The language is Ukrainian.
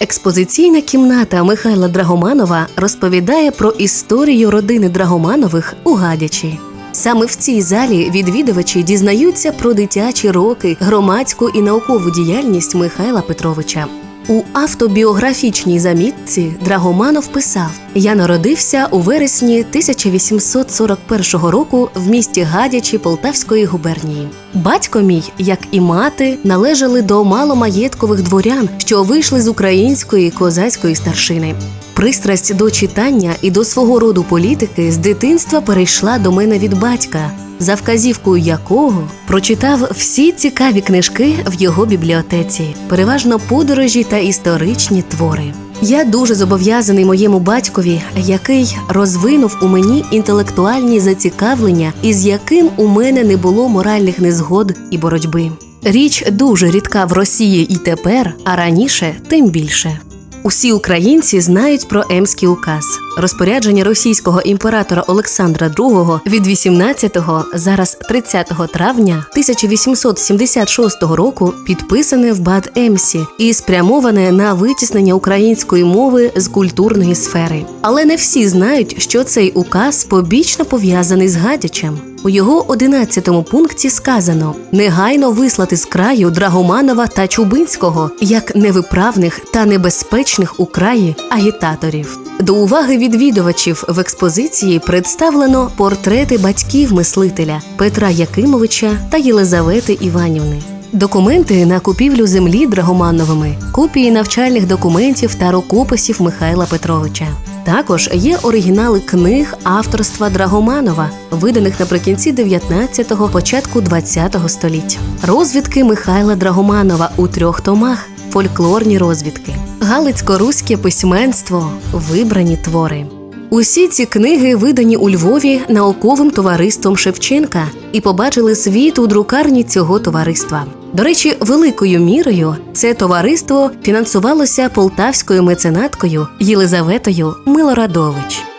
Експозиційна кімната Михайла Драгоманова розповідає про історію родини Драгоманових у Гадячі. Саме в цій залі відвідувачі дізнаються про дитячі роки, громадську і наукову діяльність Михайла Петровича. У автобіографічній замітці Драгоманов писав: Я народився у вересні 1841 року в місті Гадячі Полтавської губернії. Батько мій, як і мати, належали до маломаєткових дворян, що вийшли з української козацької старшини. Пристрасть до читання і до свого роду політики з дитинства перейшла до мене від батька, за вказівкою якого прочитав всі цікаві книжки в його бібліотеці, переважно подорожі та історичні твори. Я дуже зобов'язаний моєму батькові, який розвинув у мені інтелектуальні зацікавлення, із яким у мене не було моральних незгод і боротьби. Річ дуже рідка в Росії і тепер, а раніше тим більше. Усі українці знають про Емський указ, розпорядження російського імператора Олександра II від 18-го, зараз 30 травня 1876 року, підписане в Бад Емсі і спрямоване на витіснення української мови з культурної сфери. Але не всі знають, що цей указ побічно пов'язаний з Гадячем. У його 11 пункті сказано негайно вислати з краю Драгоманова та Чубинського як невиправних та небезпечних у краї агітаторів. До уваги відвідувачів в експозиції представлено портрети батьків мислителя Петра Якимовича та Єлизавети Іванівни. Документи на купівлю землі Драгомановими, копії навчальних документів та рукописів Михайла Петровича. Також є оригінали книг авторства Драгоманова, виданих наприкінці 19-го, початку 20-го століття. Розвідки Михайла Драгоманова у трьох томах, фольклорні розвідки, Галицько-руське письменство, вибрані твори. Усі ці книги видані у Львові науковим товариством Шевченка і побачили світ у друкарні цього товариства. До речі, великою мірою це товариство фінансувалося полтавською меценаткою Єлизаветою Милорадович.